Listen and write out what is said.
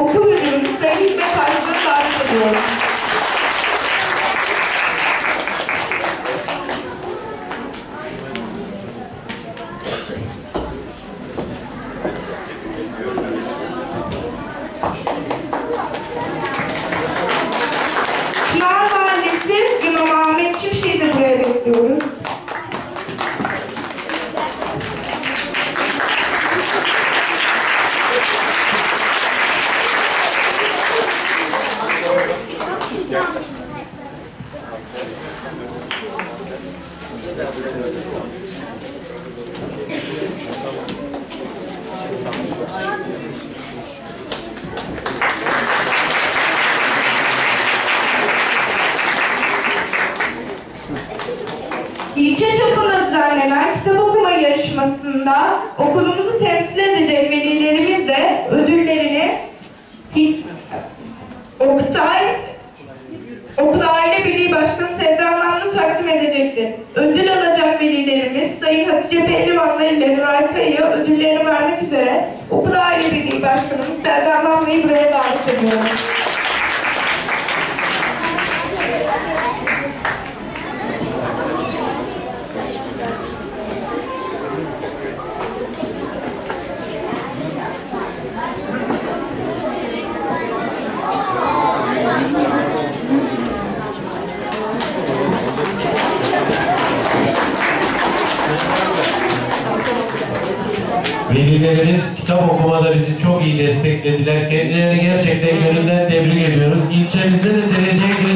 okul müdürümüz Sayın Hikmet Arslan'ı davet ediyorum. Çınar Mahallesi İmam Ahmet Çimşir'i de buraya bekliyoruz. İlçe çapında düzenlenen kitap okuma yarışmasında okulumuzu temsil edecek velilerimiz de ödüllerini Oktay Okul Aile Birliği Başkanı Sevda Edecektir. Ödül alacak velilerimiz Sayın Hatice Pehlivanlı ile Nuray Kaya'ya ödüllerini vermek üzere Okul Aile Birliği Başkanımız Sevda Namlı'yı buraya davet ediyorum. Velilerimiz kitap okumada bizi çok iyi desteklediler. Kendilerini gerçekten gönülden tebrik ediyoruz. İlçemizde de inanıyoruz.